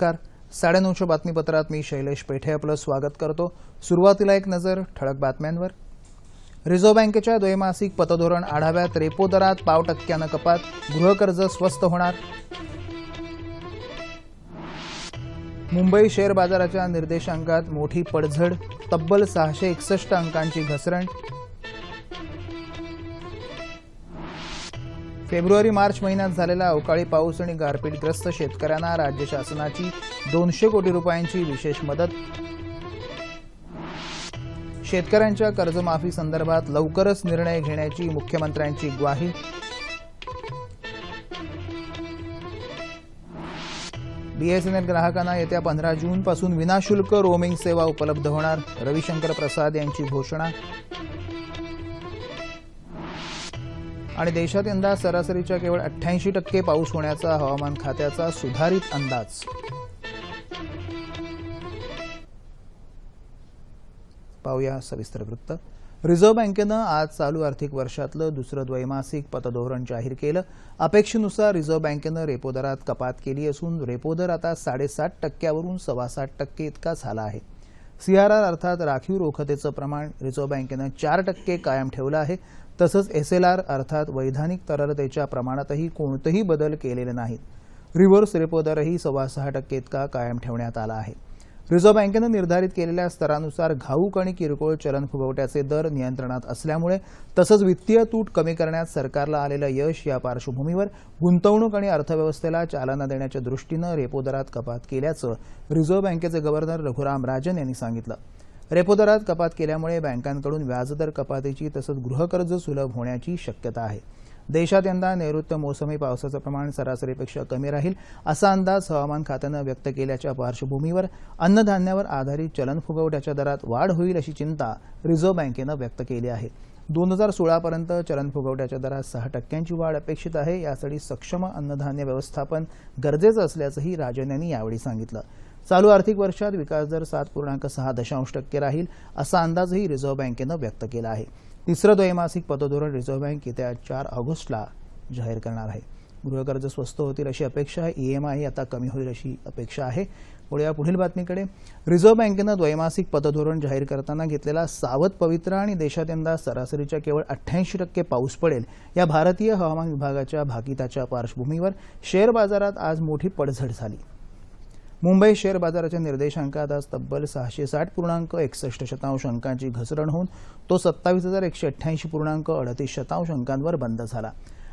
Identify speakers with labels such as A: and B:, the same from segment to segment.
A: नमस्कार. साडेनऊशे बातमीपत्रात मी शैलेश पेठे आपलं स्वागत करतो. सुरुवातीला एक नजर ठळक बातम्यांवर. रिझर्व्ह बँकेच्या द्वैमासिक पतधोरण आढाव्यात रेपो दरात पाव टक्क्यानं कपात. गृहकर्ज स्वस्त होणार. मुंबई शेअर बाजाराच्या निर्देशांकात मोठी पडझड. तब्बल सहाशे एकसष्ट अंकांची घसरण. फेब्रुवारी मार्च महिन्यात झालेला अवकाळी पाऊस आणि गारपीटग्रस्त शेतकऱ्यांना राज्य शासनाची दोनशे कोटी रुपयांची विशेष मदत. शेतकऱ्यांच्या कर्जमाफी संदर्भात लवकरच निर्णय घेण्याची मुख्यमंत्र्यांची ग्वाही. बीएसएनएल ग्राहकांना येत्या पंधरा जूनपासून विनाशुल्क रोमिंग सेवा उपलब्ध होणार रविशंकर प्रसाद यांची घोषणा. आणि देशात यंदा सरासरीच्या केवळ अठ्ठ्याऐंशी टक्के पाऊस होण्याचा हवामान खात्याचा सुधारित अंदाज. पाहूया सविस्तर वृत्त. रिझर्व्ह बँकेनं आज चालू आर्थिक वर्षातलं दुसरं द्वैमासिक पतधोरण जाहीर केलं. अपेक्षेनुसार रिझर्व्ह बँकेनं रेपो दरात कपात केली असून रेपो दर आता साडेसात टक्क्यावरून सव्वासात टक्के इतका झाला आहे. सीआरआर अर्थात राखीव रोखतेचं प्रमाण रिझर्व्ह बँकेनं चार टक्के कायम ठेवलं आहे. तसंच एसएलआर अर्थात वैधानिक तरलतेच्या प्रमाणातही कोणतेही बदल केलेले नाहीत. रिव्हर्स रेपो दरही सव्वा सहा टक्के इतका कायम ठेवण्यात आला आहे. रिझर्व्ह बँकेनं निर्धारित केलेल्या स्तरानुसार घाऊक आणि किरकोळ चलन फुगवट्याचे दर नियंत्रणात असल्यामुळे तसंच वित्तीय तूट कमी करण्यात सरकारला आलेलं यश या पार्श्वभूमीवर गुंतवणूक आणि अर्थव्यवस्थेला चालना देण्याच्या दृष्टीनं रेपो दरात कपात केल्याचं रिझर्व्ह बँकेचे गव्हर्नर रघुराम राजन यांनी सांगितलं. रेपो दरात कपात केल्यामुळे बँकांकडून व्याजदर कपातीची तसंच गृहकर्ज सुलभ होण्याची शक्यता आहे. देशात यंदा नैऋत्य मोसमी पावसाचं प्रमाण सरासरीपेक्षा कमी राहील असा अंदाज हवामान खात्यानं व्यक्त केल्याच्या पार्श्वभूमीवर अन्नधान्यावर आधारित चलन फुगवट्याच्या दरात वाढ होईल अशी चिंता रिझर्व्ह बँकेनं व्यक्त केली आहे. दोन हजार सोळापर्यंत चलन फुगवट्याच्या दरात सहा टक्क्यांची वाढ अपेक्षित आहे यासाठी सक्षम अन्नधान्य व्यवस्थापन गरजेचं असल्याचंही राजन यांनी यावेळी सांगितलं. चालू आर्थिक वर्षात विकासदर सात पूर्णांक सहा दशांश टक्के राहील असा अंदाजही रिझर्व्ह बँकेनं व्यक्त केला आहे. तिसरं द्वैमासिक पतधोरण रिझर्व्ह बँक येत्या चार ऑगस्टला जाहीर करणार आहे. गृहकर्ज स्वस्त होतील अशी अपेक्षा आहे. ईएमआय आता कमी होईल अशी अपेक्षा आहे. पुढे पुढील बातमीकडे. रिझर्व्ह बँकेनं द्वैमासिक पतधोरण जाहीर करताना घेतलेला सावध पवित्र आणि देशात यंदा सरासरीच्या केवळ अठ्ठ्याऐंशी टक्के पाऊस पडेल या भारतीय हवामान विभागाच्या भाकिताच्या पार्श्वभूमीवर शेअर बाजारात आज मोठी पडझड झाली. मुंबई शेअर बाजाराच्या निर्देशांकात आज तब्बल सहाशे साठ पूर्णांक एकसष्ट शतांश अंकांची घसरण होऊन तो सत्तावीस हजार एकशे अठ्ठ्याऐंशी पूर्णांक अडतीस शतांश अंकांवर बंद झाला.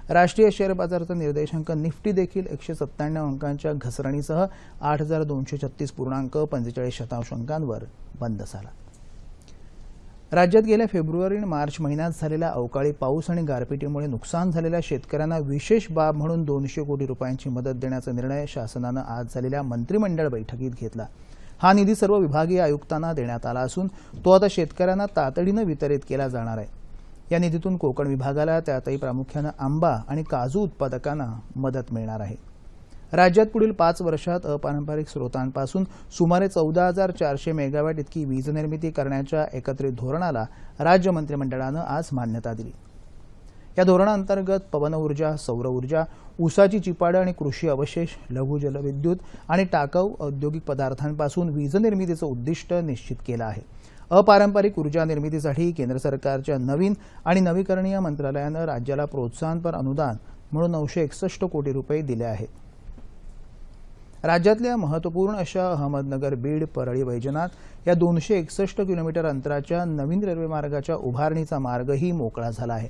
A: राष्ट्रीय शेअर बाजाराचा निर्देशांक निफ्टी देखील एकशे सत्त्याण्णव अंकांच्या घसरणीसह आठ हजार दोनशे छत्तीस पूर्णांक पंचेचाळीस शतांश अंकांवर बंद झाला. राज्यात गेल्या फेब्रुवारी आणि मार्च महिन्यात झालेल्या अवकाळी पाऊस आणि गारपिटीमुळे नुकसान झालेल्या शेतकऱ्यांना विशेष बाब म्हणून दोनशे कोटी रुपयांची मदत देण्याचा निर्णय शासनानं आज झालेल्या मंत्रिमंडळ बैठकीत घेतला. हा निधी सर्व विभागीय आयुक्तांना देण्यात आला असून तो आता शेतकऱ्यांना तातडीनं वितरित केला जाणार आहे. या निधीतून कोकण विभागाला त्यातही प्रामुख्यानं आंबा आणि काजू उत्पादकांना मदत मिळणार आहे. राज्यात पुढील पाच वर्षात अपारंपरिक स्रोतांपासून सुमारे चौदा हजार चारशे मेगावॅट इतकी वीज निर्मिती करण्याच्या एकत्रित धोरणाला राज्य मंत्रिमंडळानं आज मान्यता दिली. या धोरणाअंतर्गत पवन ऊर्जा सौर ऊर्जा ऊसाची चिपाडं आणि कृषी अवशेष लघु जलविद्युत आणि टाकाऊ औद्योगिक पदार्थांपासून वीज निर्मितीचं उद्दिष्ट निश्चित केलं आहे. अपारंपरिक ऊर्जा निर्मितीसाठी केंद्र सरकारच्या नवीन आणि नवीकरणीय मंत्रालयानं राज्याला प्रोत्साहनपर अनुदान म्हणून नऊशे एकसष्ट कोटी रुपये दिले आहेत. राज्यातल्या महत्त्वपूर्ण अशा अहमदनगर बीड परळी वैजनाथ या दोनशे एकसष्ट किलोमीटर अंतराच्या नवीन रेल्वेमार्गाच्या उभारणीचा मार्गही मोकळा झाला आहे.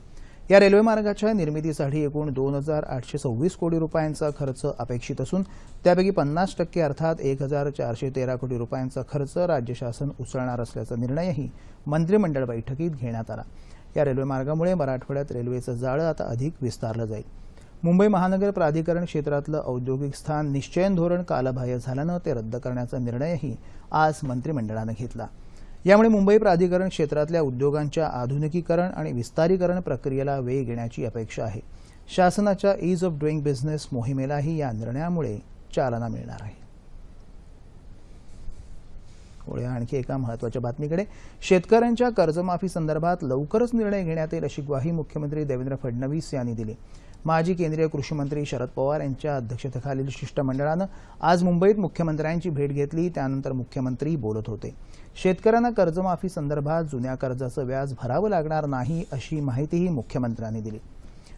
A: या रेल्वेमार्गाच्या निर्मितीसाठी एकूण दोन हजार आठशे सव्वीस कोटी रुपयांचा खर्च अपेक्षित असून त्यापैकी पन्नास टक्के अर्थात एक हजार चारशे तेरा कोटी रुपयांचा खर्च राज्य शासन उचलणार असल्याचा निर्णयही मंत्रिमंडळ बैठकीत घेण्यात आला. या रेल्वेमार्गामुळे मराठवाड्यात रेल्वेचं जाळं आता अधिक विस्तारलं जाईल. मुंबई महानगर प्राधिकरण क्षेत्रातलं औद्योगिक स्थान निश्चयन धोरण कालबाह्य झाल्यानं ते रद्द करण्याचा निर्णयही आज मंत्रिमंडळानं घेतला. यामुळे मुंबई प्राधिकरण क्षेत्रातल्या उद्योगांच्या आधुनिकीकरण आणि विस्तारीकरण प्रक्रियेला वेग येण्याची अपेक्षा आहे. शासनाच्या ईज ऑफ डुईंग बिझनेस मोहिमेलाही या निर्णयामुळे चालना मिळणार आहे. पुढे आणखी एका महत्त्वाच्या बातमीकडे. शेतकऱ्यांच्या कर्जमाफी संदर्भात लवकरच निर्णय घेण्यात येईल अशी ग्वाही मुख्यमंत्री देवेंद्र फडणवीस यांनी दिली. माजी केंद्रीय कृषी मंत्री शरद पवार यांच्या अध्यक्षतेखालील शिष्टमंडळानं आज मुंबईत मुख्यमंत्र्यांची भेट घेतली. त्यानंतर मुख्यमंत्री बोलत होते. शेतकऱ्यांना कर्जमाफी संदर्भात जुन्या कर्जाचं व्याज भरावं लागणार नाही अशी माहितीही मुख्यमंत्र्यांनी दिली.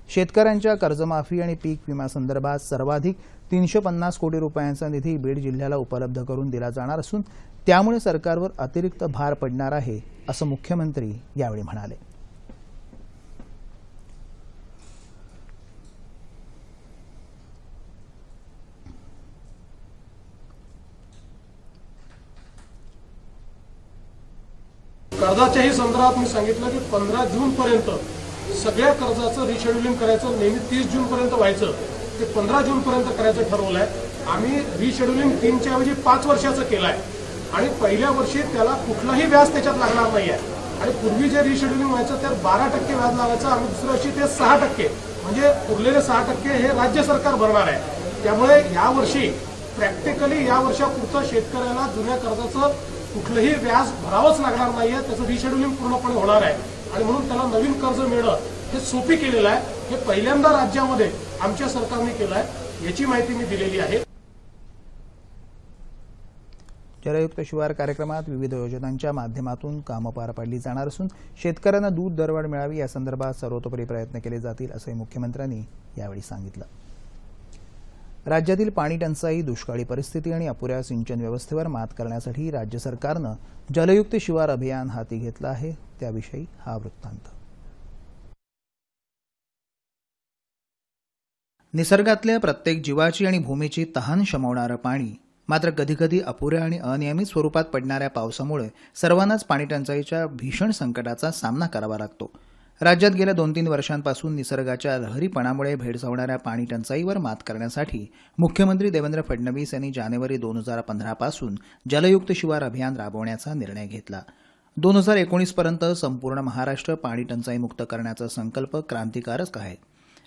A: शेतकऱ्यांच्या कर्जमाफी आणि पीक विम्यासंदर्भात सर्वाधिक तीनशे पन्नास कोटी रुपयांचा निधी बीड जिल्ह्याला उपलब्ध करून दिला जाणार असून त्यामुळे सरकारवर अतिरिक्त भार पडणार आहे असं मुख्यमंत्री यावेळी म्हणाले.
B: कर्जाच्याही संदर्भात मी सांगितलं की पंधरा जून पर्यंत सगळ्या कर्जाचं रिशेड्युलिंग करायचं नेहमी तीस जून पर्यंत व्हायचं. ते पंधरा जून पर्यंत करायचं आहे आम्ही रिशेड्युलिंग तीनच्या ऐवजी पाच वर्षाचं केलंय. आणि पहिल्या वर्षी त्याला कुठलाही व्याज त्याच्यात लागणार नाही आहे आणि पूर्वी जे रिशेड्युलिंग व्हायचं त्यात बारा टक्के व्याज लागायचं आणि दुसऱ्या वर्षी ते सहा टक्के. म्हणजे उरलेले सहा टक्के हे राज्य सरकार भरणार आहे. त्यामुळे यावर्षी प्रॅक्टिकली या वर्षापुरतं शेतकऱ्याला जुन्या कर्जाचं कुठलंही व्याज भरावंच लागणार नाहीये त्याचं रिशेड्युलिंग पूर्णपणे होणार आहे. आणि म्हणून त्याला नवीन कर्ज मिळणं हे सोपी केलेलं आहे. हे पहिल्यांदा राज्यामध्ये आमच्या सरकारने केलं आहे याची माहिती मी दिलेली आहे.
A: जलयुक्त शिवार कार्यक्रमात विविध योजनांच्या माध्यमातून कामं पार पाडली जाणार असून शेतकऱ्यांना दूध दरवाढ मिळावी या संदर्भात सर्वतोपरी प्रयत्न केले जातील असंही मुख्यमंत्र्यांनी यावेळी सांगितलं. राज्यातील पाणी टंचाई दुष्काळी परिस्थिती आणि अपुऱ्या सिंचन व्यवस्थेवर मात करण्यासाठी राज्य सरकारनं जलयुक्त शिवार अभियान हाती घेतलं आहे. त्याविषयी हा वृत्तांत. निसर्गातल्या प्रत्येक जीवाची आणि भूमीची तहान शमवणारं पाणी मात्र कधीकधी अपुऱ्या आणि अनियमित स्वरूपात पडणाऱ्या पावसामुळे सर्वांनाच पाणी टंचाईच्या भीषण संकटाचा सामना करावा लागतो. राज्यात गेल्या दोन तीन वर्षांपासून निसर्गाच्या लहरीपणामुळे भेडसावणाऱ्या पाणी टंचाईवर मात करण्यासाठी मुख्यमंत्री देवेंद्र फडणवीस यांनी जानेवारी दोन हजार पंधरापासून जलयुक्त शिवार अभियान राबवण्याचा निर्णय घेतला. दोन हजार एकोणीसपर्यंत संपूर्ण महाराष्ट्र पाणी टंचाईमुक्त करण्याचा संकल्प क्रांतिकारक आहे.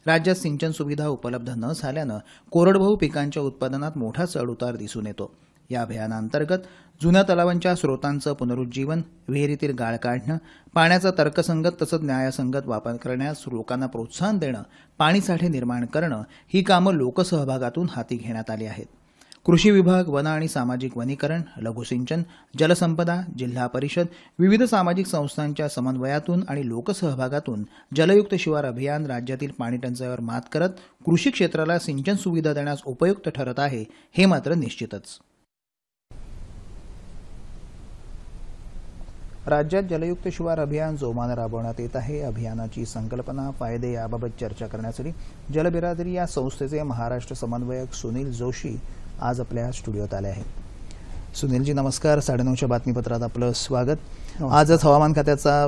A: राज्यात सिंचन सुविधा उपलब्ध न झाल्यानं कोरडभाऊ पिकांच्या उत्पादनात मोठा चढउतार दिसून येतो. या अभियानांतर्गत जुन्या तलावांच्या स्रोतांचं पुनरुज्जीवन विहिरीतील गाळ काढणं पाण्याचा तर्कसंगत तसंच न्यायसंगत वापर करण्यास लोकांना प्रोत्साहन देणं पाणीसाठे निर्माण करणं ही कामं लोकसहभागातून हाती घेण्यात आली आहेत. कृषी विभाग वन आणि सामाजिक वनीकरण लघुसिंचन जलसंपदा जिल्हा परिषद विविध सामाजिक संस्थांच्या समन्वयातून आणि लोकसहभागातून जलयुक्त शिवार अभियान राज्यातील पाणी टंचाईवर मात करत कृषी क्षेत्राला सिंचन सुविधा देण्यास उपयुक्त ठरत आहे हे मात्र निश्चितच. राज्यात जलयुक्त शिवार अभियान जोमानं राबवण्यात येत आहे. अभियानाची संकल्पना फायदे याबाबत चर्चा करण्यासाठी जलबिरादरी या संस्थेचे महाराष्ट्र समन्वयक सुनील जोशी आज आपल्या स्टुडिओत आले आहेत. सुनीलजी नमस्कार. साडेनऊच्या बातमीपत्रात आपलं स्वागत. आजच हवामान खात्याचा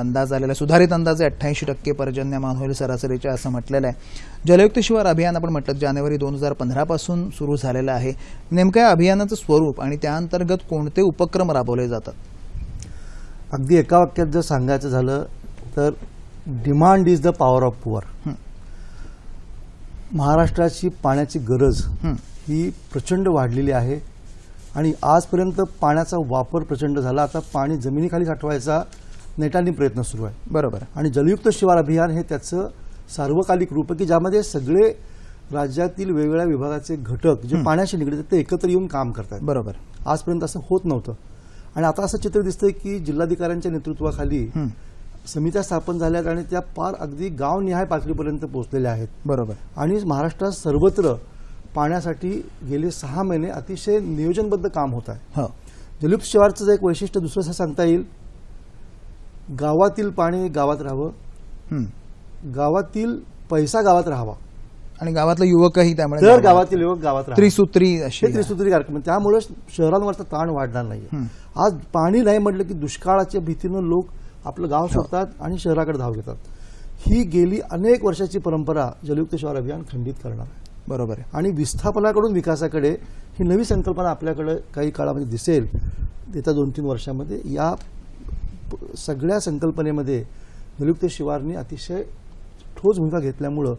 A: अंदाज आलेला. सुधारित अंदाजे अठ्ठ्याऐंशी टक्के पर्जन्यमान होईल सरासरीच्या असं म्हटलेलं आहे. जलयुक्त शिवार अभियान आपण म्हटलं जानेवारी दोन हजार पंधरापासून सुरू झालेलं आहे. नेमक्या अभियानाचं स्वरूप आणि त्याअंतर्गत कोणते उपक्रम राबवले जातात?
C: अगदी एका वाक्यात जर सांगायचं झालं तर demand is the power of poor. महाराष्ट्राची पाण्याची गरज
A: हं.
C: प्रचंड वाढलेली आहे. आणि आजपर्यंत पाण्याचा वापर प्रचंड झाला. आता पाणी जमिनीखाली साठवायचा नेटाने प्रयत्न सुरू आहे.
A: बरोबर.
C: आणि जलयुक्त शिवार अभियान हे त्याचं सार्वकालिक रूप आहे की ज्यामध्ये सगळे राज्यातील वेगवेगळ्या विभागाचे घटक जे पाण्याशी निगडीत ते एकत्र येऊन काम करतात
A: बरोबर.
C: आजपर्यंत असं होत नव्हतं. आणि आता असं चित्र दिसतंय की जिल्हाधिकाऱ्यांच्या नेतृत्वाखाली
A: हं.
C: समित्या स्थापन झाल्यात आणि त्या पार अगदी गावनिहाय पातळीपर्यंत पोहोचलेल्या आहेत.
A: बरोबर.
C: आणि महाराष्ट्रात सर्वत्र पाण्यासाठी गेले सहा महिने अतिशय नियोजनबद्ध काम होत आहे.
A: हो.
C: जलयुक्त शिवारचं एक वैशिष्ट्य दुसरं असं सांगता येईल गावातील पाणी गावात राहावं.
A: हं.
C: गावातील पैसा गावात राहावा.
A: आणि गावातले युवकही त्यामुळे
C: तर
A: गावात-
C: गावातील युवक गावात
A: त्रिसूत्री अशी
C: हे त्रिसूत्री कार्यक्रम. त्यामुळे शहरांवरचा ताण वाढणार नाही
A: हं.
C: आज पाणी नाही म्हटलं की दुष्काळाच्या भीतीनं लोक आपलं गाव सोडतात आणि शहराकडे धाव घेतात. ही गेली अनेक वर्षाची परंपरा जलयुक्त शिवार अभियान खंडित करणार. आहे
A: बरोबर आहे.
C: आणि विस्थापनाकडून विकासाकडे ही नवी संकल्पना आपल्याकडे काही काळामध्ये दिसेल. येत्या दोन तीन वर्षामध्ये या प- सगळ्या संकल्पनेमध्ये जलयुक्त शिवारनी अतिशय ठोस भूमिका घेतल्यामुळं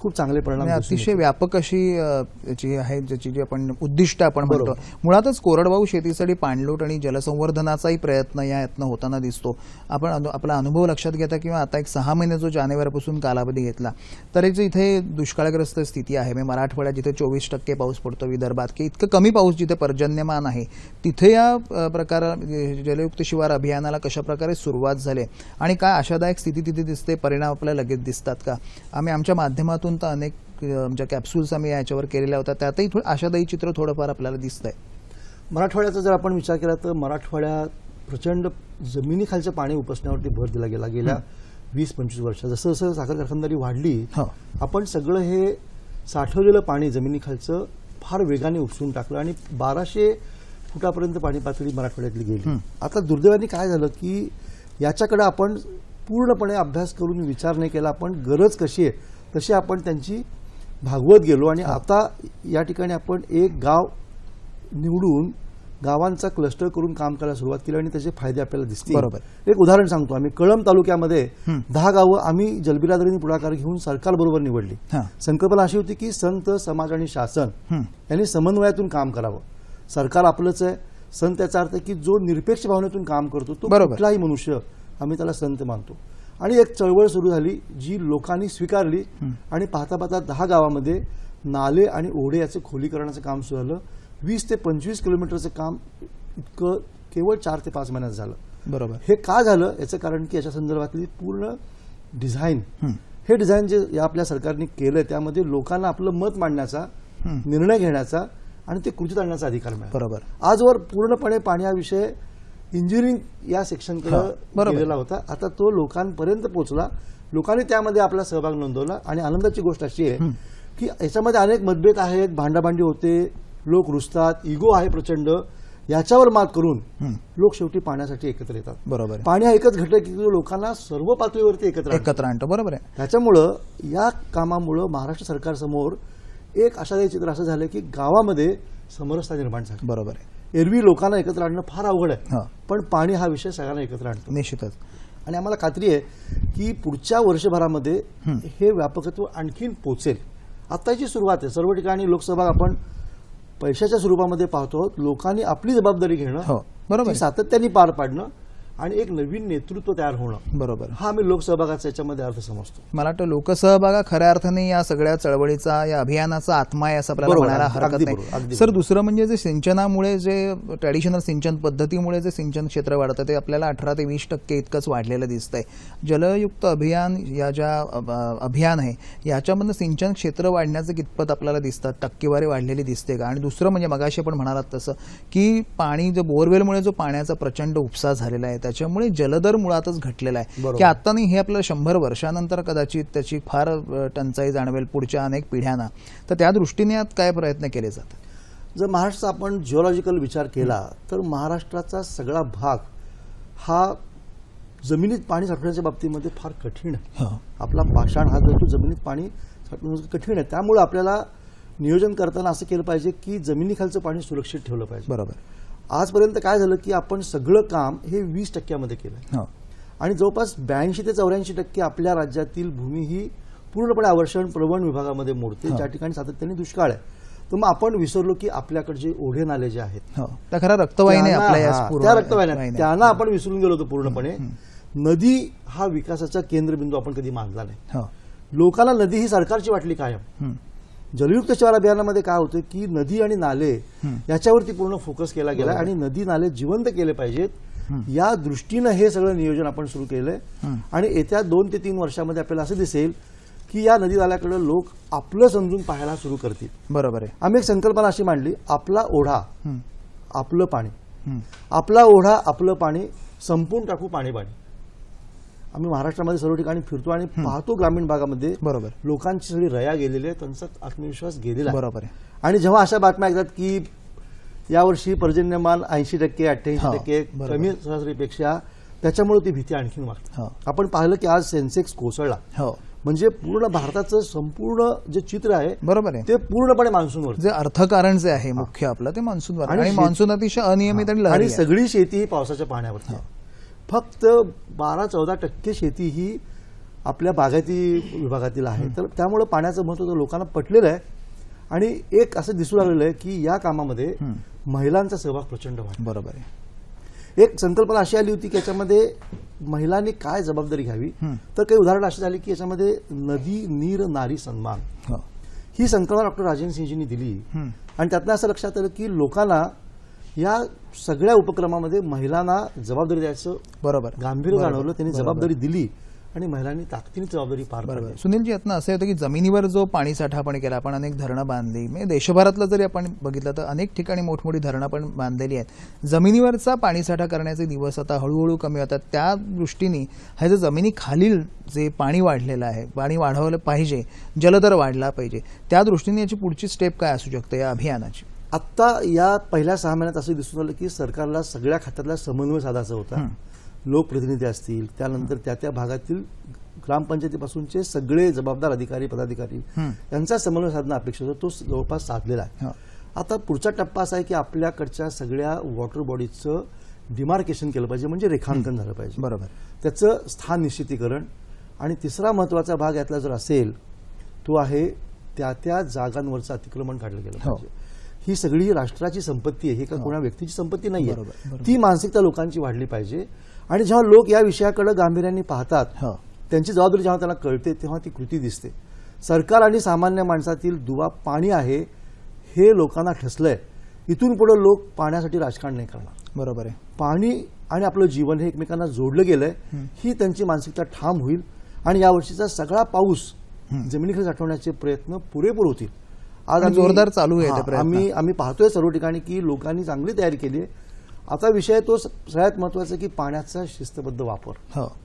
C: खूप चांगले परिणाम
A: अतिशय व्यापक अशी याची आहे ज्याची जी आपण उद्दिष्ट आपण म्हणतो. मुळातच कोरडवाहू शेतीसाठी पाणलोट आणि जलसंवर्धनाचाही प्रयत्न या यत्न होताना दिसतो. आपण आपला अनुभव लक्षात घेता किंवा आता एक सहा महिने जो जानेवारीपासून कालावधी घेतला तर एक जे इथे दुष्काळग्रस्त स्थिती आहे. म्हणजे मराठवाड्यात जिथे चोवीस टक्के पाऊस पडतो विदर्भात की इतकं कमी पाऊस जिथे पर्जन्यमान आहे तिथे या प्रकार जलयुक्त शिवार अभियानाला कशा प्रकारे सुरुवात झाली? आणि काय आशादायक स्थिती तिथे दिसते? परिणाम आपल्याला लगेच दिसतात का? आम्ही आमच्या माध्यमातून तर अनेक आमच्या कॅप्सूल्स आम्ही याच्यावर केलेल्या होत्या त्यातही थोडं आशादायी चित्र थोडंफार आपल्याला दिसतंय.
C: मराठवाड्याचा जर आपण विचार केला तर मराठवाड्यात प्रचंड जमिनीखालचं पाणी उपसण्यावरती भर दिला गेला गेल्या वीस पंचवीस वर्ष जसं जसं साखर कारखानदारी वाढली आपण सगळं हे साठवलेलं पाणी जमिनीखालचं फार वेगाने उपसून टाकलं आणि बाराशे फुटापर्यंत पाणी पातळी मराठवाड्यातली गेली. आता दुर्दैवाने काय झालं की याच्याकडे आपण पूर्णपणे अभ्यास करून विचार नाही केला आपण गरज कशी आहे तशी आपण त्यांची भागवत गेलो आणि आता या ठिकाणी आपण एक गाव निवडून गावांचा क्लस्टर करून काम करायला सुरुवात केली आणि त्याचे फायदे आपल्याला दिसतील.
A: बरोबर.
C: एक उदाहरण सांगतो आम्ही. कळंब तालुक्यामध्ये दहा गावं आम्ही जलबिरादरीने पुढाकार घेऊन सरकारबरोबर निवडली. संकल्पना अशी होती की संत समाज आणि शासन. यांनी समन्वयातून काम करावं. सरकार आपलंच आहे. संत याचा अर्थ की जो निरपेक्ष भावनेतून काम करतो तो. कुठलाही मनुष्य आम्ही त्याला संत मानतो. आणि एक चळवळ सुरू झाली जी लोकांनी स्वीकारली आणि पाहता पाहता दहा गावामध्ये नाले आणि ओढे याचं खोलीकरणाचं काम सुरू झालं. वीस ते पंचवीस किलोमीटरचं काम इतकं केवळ चार ते पाच महिन्यात झालं.
A: बरोबर.
C: हे का झालं? याचं कारण की याच्या संदर्भातली पूर्ण डिझाईन
A: हं.
C: डिझाईन जे या आपल्या सरकारने केलं त्यामध्ये लोकांना आपलं मत मांडण्याचा. निर्णय घेण्याचा आणि ते कृतीत आणण्याचा अधिकार मिळाला.
A: बरोबर.
C: आजवर पूर्णपणे पाणी हा विषय इंजिनिअरिंग या सेक्शनकडे. गेलेला होता. आता तो लोकांपर्यंत पोहोचला. लोकांनी त्यामध्ये आपला सहभाग नोंदवला. आणि आनंदाची गोष्ट अशी आहे की याच्यामध्ये अनेक मतभेद आहेत. भांडाभांडी होते. लोक रुसतात. इगो आहे प्रचंड. याच्यावर मात करून. लोक शेवटी पाण्यासाठी एकत्र येतात.
A: बरोबर.
C: पाणी हा एकच घटक की लोकांना सर्व पातळीवरती एकत्र.
A: एकत्र आणतो. बरोबर आहे.
C: त्याच्यामुळं या कामामुळं महाराष्ट्र सरकारसमोर एक आशादायी चित्र असं झालं की गावामध्ये समरसता निर्माण झाली.
A: बरोबर आहे.
C: एरवी लोकांना एकत्र आणणं फार अवघड आहे. पण पाणी हा विषय सगळ्यांना एकत्र आणतो.
A: निश्चितच.
C: आणि आम्हाला खात्री आहे की पुढच्या वर्षभरामध्ये हे. व्यापकत्व आणखीन पोचेल. आत्ताची सुरुवात आहे. सर्व ठिकाणी लोकसभा आपण पैशाच्या स्वरूपामध्ये पाहतो. लोकांनी आपली जबाबदारी घेणं
A: हो. बरोबर.
C: सातत्याने पार पाडणं आणि एक नवीन नेतृत्व तयार होणं.
A: बरोबर.
C: हा आम्ही लोकसहभागाचा याच्यामध्ये अर्थ समजतो.
A: मला वाटतं लोकसहभाग हा खऱ्या अर्थाने या सगळ्या चळवळीचा या अभियानाचा आत्मा आहे असं आपल्याला म्हणायला हरकत नाही. सर दुसरं म्हणजे जे सिंचनामुळे जे ट्रॅडिशनल सिंचन पद्धतीमुळे जे सिंचन क्षेत्र वाढतं ते आपल्याला अठरा ते वीस टक्के इतकंच वाढलेलं दिसतंय. जलयुक्त अभियान या ज्या अभियान आहे याच्यामधनं सिंचन क्षेत्र वाढण्याचं कितपत आपल्याला दिसतात टक्केवारी वाढलेली दिसते का? आणि दुसरं म्हणजे मगाशी आपण म्हणालात तसं की पाणी जो बोरवेलमुळे जो पाण्याचा प्रचंड उपसा झालेला आहे त्याच्यामुळे जलदर मुळातच घटलेला आहे. की आता नाही हे आपल्याला शंभर वर्षानंतर कदाचित त्याची फार टंचाई जाणवेल पुढच्या अनेक पिढ्यांना. तर त्या दृष्टीने यात काय प्रयत्न केले जातात?
C: जर महाराष्ट्राचा आपण जिओलॉजिकल विचार केला तर महाराष्ट्राचा सगळा भाग हा जमिनीत पाणी साठवण्याच्या बाबतीमध्ये फार कठीण आहे.
A: हो.
C: आपला पाषाण हा जो जमिनीत पाणी साठवणं कठीण आहे. त्यामुळे आपल्याला नियोजन करताना असं केलं पाहिजे की जमिनीखालचं पाणी सुरक्षित ठेवलं पाहिजे.
A: बरोबर.
C: आजपर्यंत काय झालं की आपण सगळं काम हे वीस टक्क्यामध्ये केलं.
A: हो.
C: आणि जवळपास ब्याऐंशी ते चौऱ्याऐंशी टक्के आपल्या राज्यातील भूमी ही पूर्णपणे आवर्षण प्रवण विभागामध्ये मोडते. ज्या ठिकाणी सातत्याने दुष्काळ आहे. तर मग आपण विसरलो की आपल्याकडे जे ओढे नाले जे आहेत
A: हो. त्या
C: हा, रक्तवाहिन्या
A: वाहिन्या.
C: त्यांना आपण विसरून गेलो होतो पूर्णपणे. नदी हा विकासाचा केंद्रबिंदू आपण कधी मानला नाही.
A: हो.
C: लोकांना नदी ही सरकारची वाटली कायम.
A: हं.
C: जलयुक्त शिवार अभियानामध्ये काय होतं की नदी आणि नाले याच्यावरती पूर्ण फोकस केला गेला आणि नदी नाले जिवंत केले पाहिजेत. या दृष्टीनं हे सगळं नियोजन आपण सुरू केलंय. आणि येत्या दोन ते तीन वर्षामध्ये आपल्याला असं दिसेल की या नदी नाल्याकडे लोक आपलं समजून पाहायला सुरू करतील.
A: बरोबर आहे.
C: आम्ही एक संकल्पना अशी मांडली आपला ओढा. आपलं पाणी. आपला ओढा आपलं पाणी संपून टाकू पाणी पाणी आम्ही महाराष्ट्रामध्ये सर्व ठिकाणी फिरतो आणि पाहतो ग्रामीण भागामध्ये.
A: बरोबर.
C: लोकांची सगळी रया गेलेली आहे त्यांचा आत्मविश्वास गेलेला
A: बरोबर आहे.
C: आणि जेव्हा अशा बातम्या येतात की यावर्षी पर्जन्यमान ऐंशी टक्के
A: हो,
C: अठ्ठ्याऐंशी टक्के. कमी सरासरीपेक्षा त्याच्यामुळे ती भीती आणखीन वाढते.
A: हो.
C: आपण पाहिलं की आज सेन्सेक्स कोसळला.
A: हो.
C: म्हणजे पूर्ण भारताचं संपूर्ण जे चित्र आहे
A: बरोबर आहे.
C: ते पूर्णपणे मान्सूनवर.
A: जे अर्थकारण जे आहे मुख्य आपलं ते मान्सूनवर.
C: आणि
A: मान्सून अतिशय अनियमित आणि.
C: सगळी शेती ही पावसाच्या पाण्यावरती आहे. फक्त बारा चौदा टक्के शेती ही आपल्या बागायती विभागातील आहे. तर त्यामुळे पाण्याचं महत्त्व तर लोकांना पटलेलं आहे. आणि एक असं दिसू लागलेलं आहे की या कामामध्ये महिलांचा सहभाग प्रचंड वाढला.
A: बरोबर आहे.
C: एक संकल्पना अशी आली होती की याच्यामध्ये महिलांनी काय जबाबदारी घ्यावी? तर काही उदाहरणं अशी झाली की याच्यामध्ये नदी नीर नारी सन्मान.
A: हो.
C: ही संकल्पना डॉक्टर राजेंद्र सिंहजींनी दिली. आणि त्यातनं असं लक्षात आलं की लोकांना या सगळ्या उपक्रमामध्ये महिलांना जबाबदारी द्यायचं
A: बरोबर.
C: गांभीर्य जाणवलं त्यांनी जबाबदारी दिली आणि महिलांनी ताकदीने जबाबदारी पार
A: बरोबर.
C: पाडली.
A: सुनीलजी यातनं असं होतं की जमिनीवर जो पाणी साठा आपण केला आपण अनेक धरणं बांधली. म्हणजे देशभरातलं जरी आपण बघितलं तर अनेक ठिकाणी मोठमोठी धरणं पण बांधलेली आहेत. जमिनीवरचा पाणीसाठा करण्याचे दिवस आता हळूहळू कमी होतात. त्या दृष्टीने हे जे जमिनीखालील जे पाणी वाढलेलं आहे पाणी वाढवलं पाहिजे जलदर वाढला पाहिजे त्या दृष्टीने याची पुढची स्टेप काय असू शकते या अभियानाची?
C: आत्ता या पहिल्या सहा महिन्यात असं दिसून आलं की सरकारला सगळ्या खात्यातला समन्वय साधायचा होता. लोकप्रतिनिधी असतील त्यानंतर त्या त्या भागातील ग्रामपंचायतीपासूनचे सगळे जबाबदार अधिकारी पदाधिकारी यांचा समन्वय साधणं अपेक्षित होतं. तो जवळपास साधलेला आहे.
A: हो.
C: आता पुढचा टप्पा असा आहे की आपल्याकडच्या सगळ्या वॉटर बॉडीजचं डिमार्केशन केलं पाहिजे म्हणजे रेखांकन झालं पाहिजे.
A: बरोबर.
C: त्याचं स्थान निश्चितीकरण आणि तिसरा महत्त्वाचा भाग यातला जर असेल तो आहे त्या त्या जागांवरचं अतिक्रमण काढलं गेलं
A: हो.
C: पाहिजे. ही सगळी राष्ट्राची संपत्ती आहे. ही का कोणा व्यक्तीची संपत्ती
A: बरोबर, बरोबर.
C: ती मानसिकता लोकांची वाढली पाहिजे. आणि जेव्हा लोक या विषयाकडे गांभीर्याने पाहतात
A: हो.
C: त्यांची जबाबदारी जेव्हा त्यांना कळते तेव्हा ती कृती दिसते. सरकार आणि सामान्य माणसातील दुवा पाणी आहे हे लोकांना ठसलंय. इथून पुढे लोक पाण्यासाठी राजकारण नाही करणार.
A: बरोबर आहे.
C: पाणी आणि आपलं जीवन हे एकमेकांना जोडलं गेलंय ही त्यांची मानसिकता ठाम होईल. आणि यावर्षीचा सगळा पाऊस जमिनीखाली साठवण्याचे प्रयत्न पुरेपूर होतील. आज
A: जोरदार चालू आहे
C: हा. आम्ही आम्ही पाहतोय सर्व ठिकाणी की लोकांनी चांगली तयारी केली आहे. आता विषय तो सगळ्यात महत्त्वाचा की पाण्याचा शिस्तबद्ध वापर.
A: हो.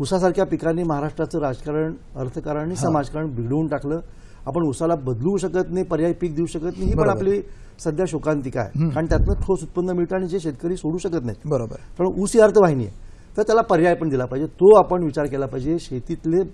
C: उसासारख्या पिकांनी महाराष्ट्राचं राजकारण अर्थकारण आणि समाजकारण बिघडवून टाकलं. आपण उसाला बदलू शकत नाही पर्यायी पीक देऊ शकत नाही ही पण. आपली सध्या शोकांतिका आहे. कारण त्यातनं ठोस उत्पन्न मिळतं आणि जे शेतकरी सोडू शकत नाहीत.
A: बरोबर.
C: कारण ऊस ही अर्थवाहिनी आहे. तर त्याला पर्याय पण दिला पाहिजे. तो आपण विचार केला पाहिजे. शेतीतले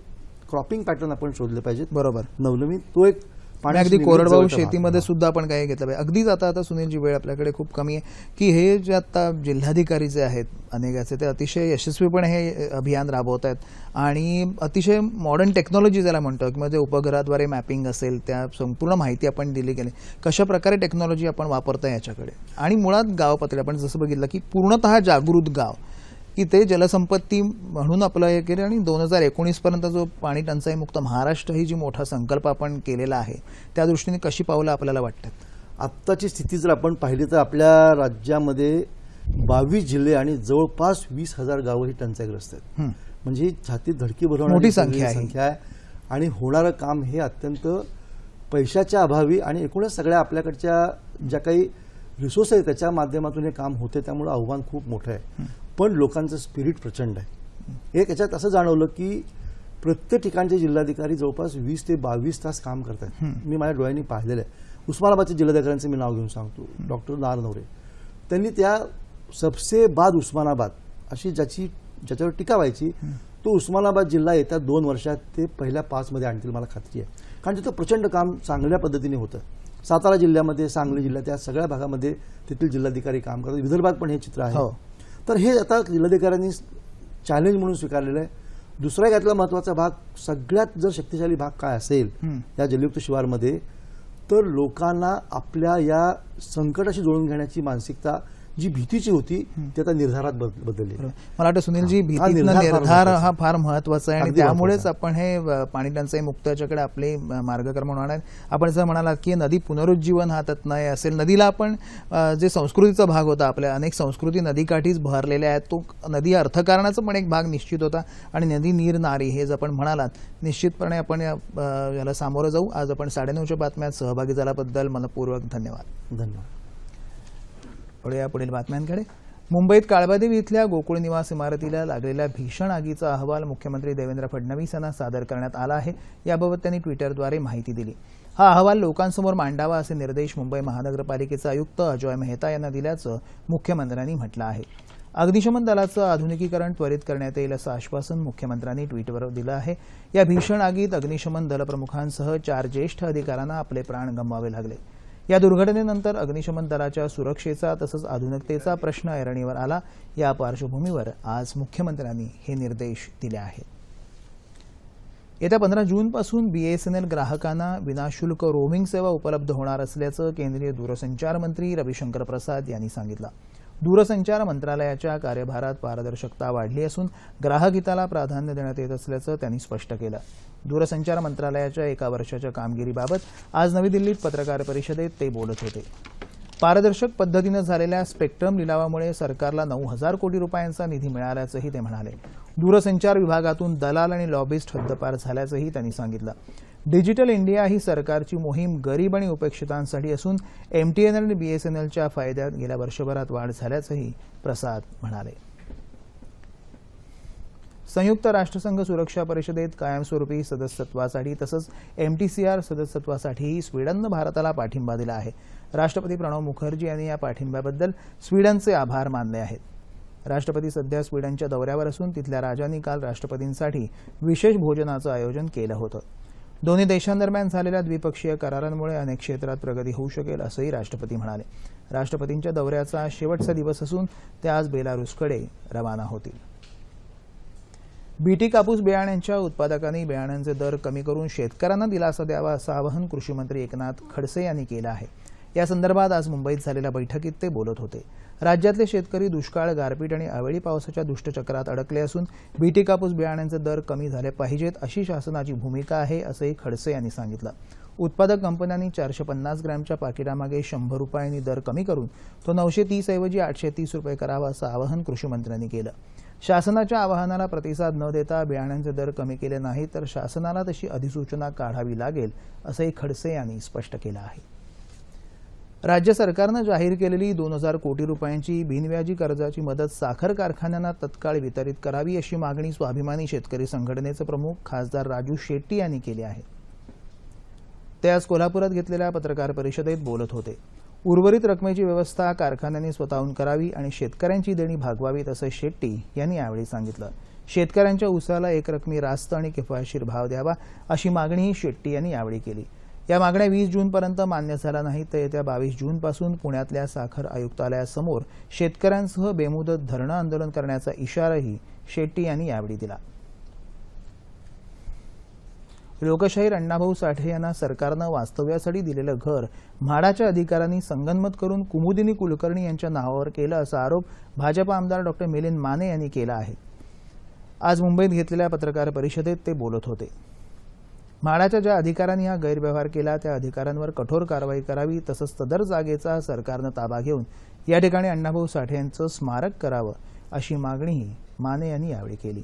C: क्रॉपिंग पॅटर्न आपण शोधले पाहिजेत.
A: बरोबर.
C: नवनवीन तो एक
A: आणि अगदी कोरडवाहू. शेतीमध्ये सुद्धा आपण काही घेतलं पाहिजे. अगदीच आता आता सुनीलजी वेळ आपल्याकडे खूप कमी आहे. की हे जे आता जिल्हाधिकारी जे आहेत अनेकाचे ते अतिशय यशस्वीपणे हे अभियान राबवत आहेत आणि अतिशय मॉडर्न टेक्नॉलॉजी ज्याला म्हणतो किंवा जे उपग्रहाद्वारे मॅपिंग असेल त्या संपूर्ण माहिती आपण दिली गेली. कशा प्रकारे टेक्नॉलॉजी आपण वापरताय याच्याकडे? आणि मुळात गाव पातळी आपण जसं बघितलं की पूर्णतः जागृत गाव. की ते जलसंपत्ती म्हणून आपलं हे केलं आणि दोन हजार एकोणीस पर्यंत जो पाणी टंचाई मुक्त महाराष्ट्र ही जी मोठा संकल्प आपण केलेला आहे त्या दृष्टीने कशी पावलं आपल्याला वाटतात?
C: आत्ताची स्थिती जर आपण पाहिली तर आपल्या राज्यामध्ये बावीस जिल्हे आणि जवळपास वीस हजार गावं ही टंचाईग्रस्त आहेत. म्हणजे छातीत धडकी भरवणारी
A: संख्या आहे.
C: संख्या आहे. आणि होणारं काम हे अत्यंत पैशाच्या अभावी आणि एकूणच सगळ्या आपल्याकडच्या ज्या काही रिसोर्स आहेत त्याच्या माध्यमातून हे काम होते त्यामुळे आव्हान खूप मोठं आहे. पण लोकांचं स्पिरिट प्रचंड आहे. एक याच्यात असं जाणवलं की प्रत्येक ठिकाणचे जिल्हाधिकारी जवळपास वीस ते बावीस तास काम करतात मी माझ्या डोळ्यांनी पाहिलेलं आहे. उस्मानाबादच्या जिल्हाधिकाऱ्यांचं मी नाव घेऊन सांगतो. डॉक्टर नारनवरे त्यांनी त्या सबसे बाद उस्मानाबाद अशी ज्याची ज्याच्यावर टीका व्हायची तो उस्मानाबाद जिल्हा येत्या दोन वर्षात ते पहिल्या पाचमध्ये आणतील मला खात्री आहे. कारण तिथं प्रचंड काम चांगल्या पद्धतीने होतं. सातारा जिल्ह्यामध्ये सांगली जिल्ह्यात या सगळ्या भागामध्ये तेथील जिल्हाधिकारी काम करतात. विदर्भात पण हे चित्र आहे.
A: हो.
C: तर हे आता जिल्हाधिकाऱ्यांनी चॅलेंज म्हणून स्वीकारलेलं आहे दुसरा यातला महत्त्वाचा भाग सगळ्यात जर शक्तिशाली भाग काय असेल. या जलयुक्त शिवारमध्ये तर लोकांना आपल्या या संकटाशी जोडून घेण्याची मानसिकता जी भीतीची होती ती आता निर्धारात बद- बदलली.
A: मला वाटतं सुनीलजी भीतीतनं
C: निर्धार
A: हा फार महत्त्वाचा आहे आणि त्यामुळेच. आपण हे पाणी टंचाई मुक्त याच्याकडे आपले मार्गक्रमण होणार. आपण जर म्हणालात की नदी पुनरुज्जीवन हा तत्नय असेल नदीला आपण जे संस्कृतीचा भाग होता आपल्या अनेक संस्कृती नदीकाठीच भरलेल्या आहेत तो नदी अर्थकारणाचा पण एक भाग निश्चित होता. आणि नदी नीर नारी हे जर आपण म्हणालात निश्चितपणे आपण याला सामोरं जाऊ. आज आपण साडेनऊच्या बातम्यात सहभागी झाल्याबद्दल मनपूर्वक धन्यवाद.
C: धन्यवाद.
A: पुढे पुढील बातम्यांकडे. मुंबईत काळबादेवी इथल्या गोकुळ निवास इमारतीला लागलेल्या भीषण आगीचा अहवाल मुख्यमंत्री देवेंद्र फडणवीस यांना सादर करण्यात आला आहे. याबाबत त्यांनी ट्विटरद्वारे माहिती दिली. हा अहवाल लोकांसमोर मांडावा असे निर्देश मुंबई महानगरपालिकेचे आयुक्त अजॉय मेहता यांना दिल्याचं मुख्यमंत्र्यांनी म्हटलं आहे. अग्निशमन दलाचं आधुनिकीकरण त्वरित करण्यात येईल असं आश्वासन मुख्यमंत्र्यांनी ट्विटवर दिलं आहे. या भीषण आगीत अग्निशमन दलप्रमुखांसह चार ज्येष्ठ अधिकाऱ्यांना आपले प्राण गमवावे लागले. या दुर्घटनेनंतर अग्निशमन दलाच्या सुरक्षेचा तसंच आधुनिकतेचा प्रश्न ऐरणीवर आला. या पार्श्वभूमीवर आज मुख्यमंत्र्यांनी हे निर्देश दिले आहेत. येत्या पंधरा जूनपासून बीएसएनएल ग्राहकांना विनाशुल्क रोमिंग सेवा उपलब्ध होणार असल्याचं केंद्रीय दूरसंचार मंत्री रविशंकर प्रसाद यांनी सांगितलं. दूरसंचार मंत्रालयाच्या कार्यभारात पारदर्शकता वाढली असून ग्राहक हिताला प्राधान्य देण्यात येत असल्याचं त्यांनी स्पष्ट केलं. दूरसंचार मंत्रालयाच्या एका वर्षाच्या कामगिरीबाबत आज नवी दिल्लीत पत्रकार परिषदेत ते बोलत होते. पारदर्शक पद्धतीनं झालेल्या स्पेक्ट्रम लिलावामुळे सरकारला नऊ हजार कोटी रुपयांचा निधी मिळाल्याचंही ते म्हणाले. दूरसंचार विभागातून दलाल आणि लॉबिस्ट हद्दपार झाल्याचंही त्यांनी सांगितलं. डिजिटल इंडिया ही सरकारची मोहीम गरीब आणि उपेक्षितांसाठी असून एमटीएनएल आणि बीएसएनएलच्या फायद्यात गेल्या वर्षभरात वाढ झाल्याचंही प्रसाद म्हणाले. संयुक्त राष्ट्रसंघ सुरक्षा परिषदेत कायमस्वरूपी सदस्यत्वासाठी तसंच एमटीसीआर सदस्यत्वासाठीही स्वीडननं भारताला पाठिंबा दिला आहे. राष्ट्रपती प्रणव मुखर्जी यांनी या पाठिंब्याबद्दल स्वीडनचे आभार मानले आहेत. राष्ट्रपती सध्या स्वीडनच्या दौऱ्यावर असून तिथल्या राजांनी काल राष्ट्रपतींसाठी विशेष भोजनाचं आयोजन केलं होतं. दोन्ही देशांदरम्यान झालेल्या द्विपक्षीय करारांमुळे अनेक क्षेत्रात प्रगती होऊ शकेल असंही राष्ट्रपती म्हणाले. राष्ट्रपतींच्या दौऱ्याचा शेवटचा दिवस असून ते आज बेलारूसकडे रवाना होतील. बीटी कापूस बियाण्यांच्या उत्पादकांनी बियाण्यांचे दर कमी करून शेतकऱ्यांना दिलासा द्यावा असं आवाहन कृषीमंत्री एकनाथ खडसे यांनी केलं आहे. या संदर्भात आज मुंबईत झालेल्या बैठकीत ते बोलत होते. राज्यातले शेतकरी दुष्काळ गारपीट आणि अवेळी पावसाच्या दुष्टचक्रात अडकले असून बीटी कापूस बियाण्यांचे दर कमी झाले पाहिजेत अशी शासनाची भूमिका आहे असंही खडसे यांनी सांगितलं. उत्पादक कंपन्यांनी चारशे पन्नास ग्रॅमच्या पाकिटामागे शंभर रुपयांनी दर कमी करून तो नऊशे तीस ऐवजी आठशे तीस रुपये करावा असं आवाहन कृषीमंत्र्यांनी केलं. शासनाच्या आवाहनाला प्रतिसाद न देता बियाण्यांचे दर कमी केले नाही तर शासनाला तशी अधिसूचना काढावी लागेल असंही खडसे यांनी स्पष्ट केलं आहे. राज्य सरकारनं जाहीर केलेली दोन हजार कोटी रुपयांची बिनव्याजी कर्जाची मदत साखर कारखान्यांना तत्काळ वितरित करावी अशी मागणी स्वाभिमानी शेतकरी संघटनेचे प्रमुख खासदार राजू शेट्टी यांनी केली आहे. ते आज कोल्हापुरात घेतलेल्या पत्रकार परिषदेत बोलत होते. उर्वरित रकमेची व्यवस्था कारखान्यांनी स्वतःहून करावी आणि शेतकऱ्यांची देणी भागवावीत असं शेट्टी यांनी यावेळी सांगितलं. शेतकऱ्यांच्या उसाला एक रकमी रास्त आणि किफायतशीर भाव द्यावा अशी मागणीही शेट्टी यांनी यावेळी केली. या मागण्या वीस जूनपर्यंत मान्य झाल्या नाहीत तर येत्या बावीस जूनपासून पुण्यातल्या साखर आयुक्तालयासमोर शेतकऱ्यांसह बेमुदत धरणं आंदोलन करण्याचा इशाराही शेट्टी यांनी यावेळी दिला. लोकशाहीर अण्णाभाऊ साठे यांना सरकारनं वास्तव्यासाठी दिलेलं घर म्हाडाच्या अधिकाऱ्यांनी संगनमत करून कुमुदिनी कुलकर्णी यांच्या नावावर केलं असा आरोप भाजपा आमदार डॉक्टर मिलिंद माने यांनी केला आहे. आज मुंबईत घेतलेल्या पत्रकार परिषदेत ते बोलत होते. म्हाडाच्या ज्या अधिकाऱ्यांनी हा गैरव्यवहार केला त्या अधिकाऱ्यांवर कठोर कारवाई करावी तसंच सदर जागेचा सरकारनं ताबा घेऊन या ठिकाणी अण्णाभाऊ साठे यांचं स्मारक करावं अशी मागणीही माने यांनी यावेळी केली.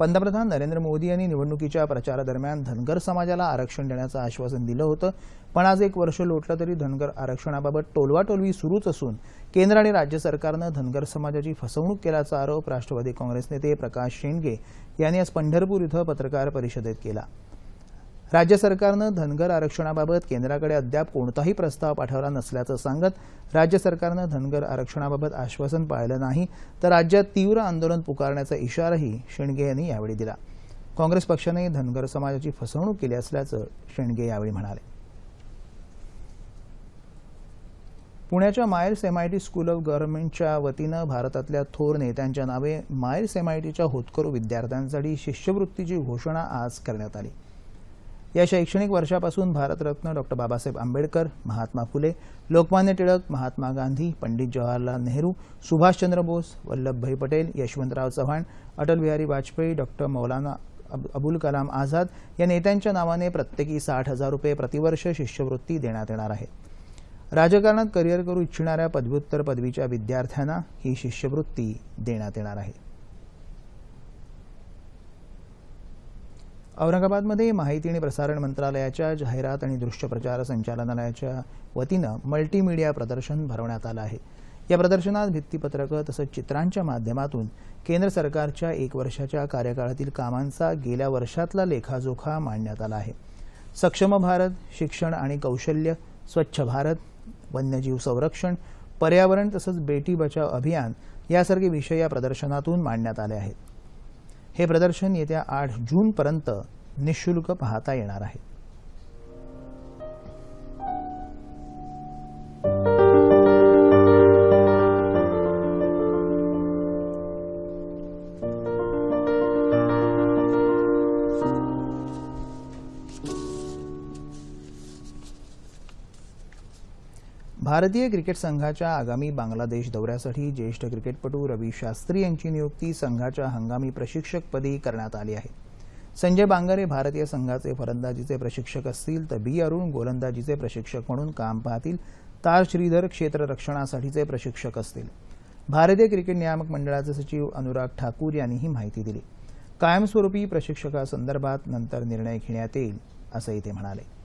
A: पंतप्रधान नरेंद्र मोदी यांनी निवडणुकीच्या प्रचारादरम्यान धनगर समाजाला आरक्षण देण्याचं आश्वासन दिलं होतं. पण आज एक वर्ष लोटलं तरी धनगर आरक्षणाबाबत टोलवाटोलवी सुरूच असून केंद्र आणि राज्य सरकारनं धनगर समाजाची फसवणूक केल्याचा आरोप राष्ट्रवादी काँग्रेस नेते प्रकाश शेंडगे यांनी आज पंढरपूर इथं पत्रकार परिषदेत केला. राज्य सरकारनं धनगर आरक्षणाबाबत केंद्राकडे अद्याप कोणताही प्रस्ताव पाठवला नसल्याचं सांगत राज्य सरकारनं धनगर आरक्षणाबाबत आश्वासन पाळलं नाही तर राज्यात तीव्र आंदोलन पुकारण्याचा इशाराही शेंडगे यांनी यावेळी दिला. काँग्रेस पक्षाने धनगर समाजाची फसवणूक केली असल्याचं शेंडगे यावेळी म्हणाले. पुण्याच्या मायर्स एमआयटी स्कूल ऑफ गव्हर्नमेंटच्या वतीनं भारतातल्या थोर नेत्यांच्या नावे मायर्स एमआयटीच्या होतकरू विद्यार्थ्यांसाठी शिष्यवृत्तीची घोषणा आज करण्यात आली. या शैक्षणिक वर्षापासून भारतरत्न डॉक्टर बाबासाहेब आंबेडकर महात्मा फुले लोकमान्य टिळक महात्मा गांधी पंडित जवाहरलाल नेहरू सुभाषचंद्र बोस वल्लभभाई पटेल यशवंतराव चव्हाण अटल बिहारी वाजपेयी डॉक्टर मौलाना अब- अबुल कलाम आझाद या नेत्यांच्या नावाने प्रत्येकी साठ हजार रुपये प्रतिवर्ष शिष्यवृत्ती देण्यात येणार आहे. राजकारणात करिअर करू इच्छिणाऱ्या पदव्युत्तर पदवीच्या विद्यार्थ्यांना ही शिष्यवृत्ती देण्यात येणार आहे. औरंगाबादमध्ये माहिती आणि प्रसारण मंत्रालयाच्या जाहिरात आणि दृश्य प्रचार संचालनालयाच्या वतीनं मल्टीमीडिया प्रदर्शन भरवण्यात आलं आहे. या प्रदर्शनात भित्तीपत्रकं तसंच चित्रांच्या माध्यमातून केंद्र सरकारच्या एक वर्षाच्या कार्यकाळातील कामांचा गेल्या वर्षातला लेखाजोखा मांडण्यात आला आहे. सक्षम भारत शिक्षण आणि कौशल्य स्वच्छ भारत वन्यजीव संरक्षण पर्यावरण तसंच बेटी बचाव अभियान यासारखे विषय या प्रदर्शनातून मांडण्यात आले आहेत. हे प्रदर्शन येत्या आठ जूनपर्यंत निशुल्क पाहता येणार आहे. भारतीय क्रिकेट संघाच्या आगामी बांगलादेश दौऱ्यासाठी ज्येष्ठ क्रिकेटपटू रवी शास्त्री यांची नियुक्ती संघाच्या हंगामी प्रशिक्षकपदी करण्यात आली आहे. संजय बांगरे भारतीय संघाचे फलंदाजीचे प्रशिक्षक असतील तर बी अरुण गोलंदाजीचे प्रशिक्षक म्हणून काम पाहतील. तार श्रीधर क्षेत्ररक्षणासाठीचे प्रशिक्षक असतील. भारतीय क्रिकेट नियामक मंडळाचे सचिव अनुराग ठाकूर यांनी ही माहिती दिली. कायमस्वरूपी प्रशिक्षकासंदर्भात नंतर निर्णय घेण्यात येईल असंही ते म्हणाले.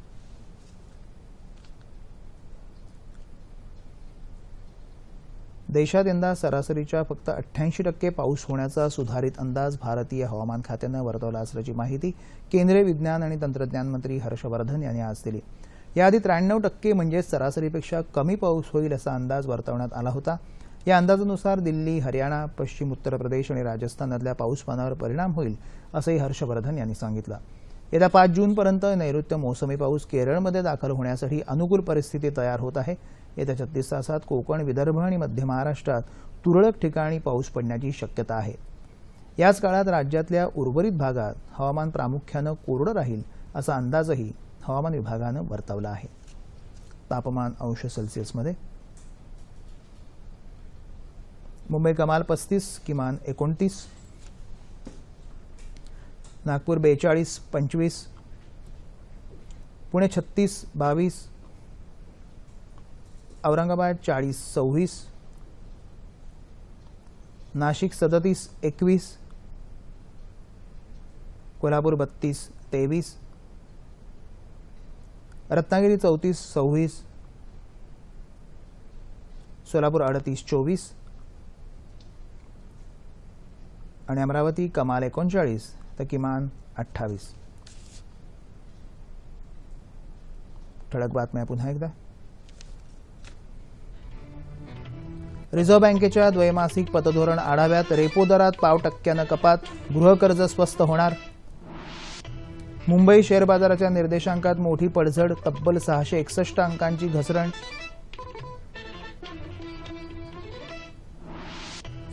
A: देशात यंदा सरासरीच्या फक्त अठ्ठ्याऐंशी टक्के पाऊस होण्याचा सुधारित अंदाज भारतीय हवामान खात्यानं वर्तवला असल्याची माहिती केंद्रीय विज्ञान आणि तंत्रज्ञान मंत्री हर्षवर्धन यांनी आज दिली. याआधी त्र्याण्णव टक्के म्हणजेच सरासरीपेक्षा कमी पाऊस होईल असा अंदाज वर्तवण्यात आला होता. या अंदाजानुसार दिल्ली हरियाणा पश्चिम उत्तर प्रदेश आणि राजस्थानातल्या पाऊसमानावर परिणाम होईल असंही हर्षवर्धन यांनी सांगितलं. येत्या पाच जूनपर्यंत नैऋत्य मोसमी पाऊस केरळमध्ये दाखल होण्यासाठी अनुकूल परिस्थिती तयार होत आहे. येत्या छत्तीस तासात कोकण विदर्भ आणि मध्य महाराष्ट्रात तुरळक ठिकाणी पाऊस पडण्याची शक्यता आहे. याच काळात राज्यातल्या उर्वरित भागात हवामान प्रामुख्यानं कोरडं राहील असा अंदाजही हवामान विभागानं वर्तवला आहे. तापमान अंश सेल्सिअसमध्ये. मुंबई कमाल पस्तीस किमान एकोणतीस. नागपूर बेचाळीस पंचवीस. पुणे छत्तीस बावीस. औरंगाबाद चाळीस सव्वीस नाशिक सदतीस एकवीस कोल्हापूर बत्तीस तेवीस रत्नागिरी चौतीस सव्वीस सोलापूर अडतीस चोवीस आणि अमरावती कमाल एकोणचाळीस तर किमान अठ्ठावीस. ठळक बातम्या पुन्हा एकदा. रिझर्व्ह बँकेच्या द्वैमासिक पतधोरण आढाव्यात रेपो दरात पाव टक्क्यानं कपात गृहकर्ज स्वस्त होणार? मुंबई शेअर बाजाराच्या निर्देशांकात मोठी पडझड तब्बल सहाशे एकसष्ट अंकांची घसरण.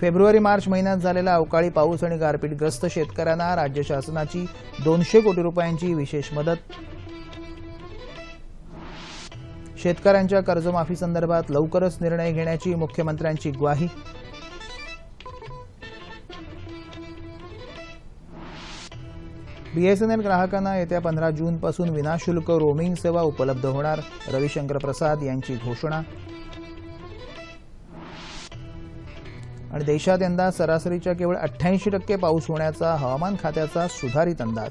A: फेब्रुवारी मार्च महिन्यात झालेला अवकाळी पाऊस आणि गारपीटग्रस्त शेतकऱ्यांना राज्य शासनाची दोनशे कोटी रुपयांची विशेष मदत. शेतकऱ्यांच्या कर्जमाफी संदर्भात लवकरच निर्णय घेण्याची मुख्यमंत्र्यांची ग्वाही. बीएसएनएल ग्राहकांना येत्या पंधरा जूनपासून विनाशुल्क रोमिंग सेवा उपलब्ध होणार रविशंकर प्रसाद यांची घोषणा. आणि देशात यंदा सरासरीच्या केवळ अठ्ठ्याऐंशी टक्के पाऊस होण्याचा हवामान खात्याचा सुधारित अंदाज.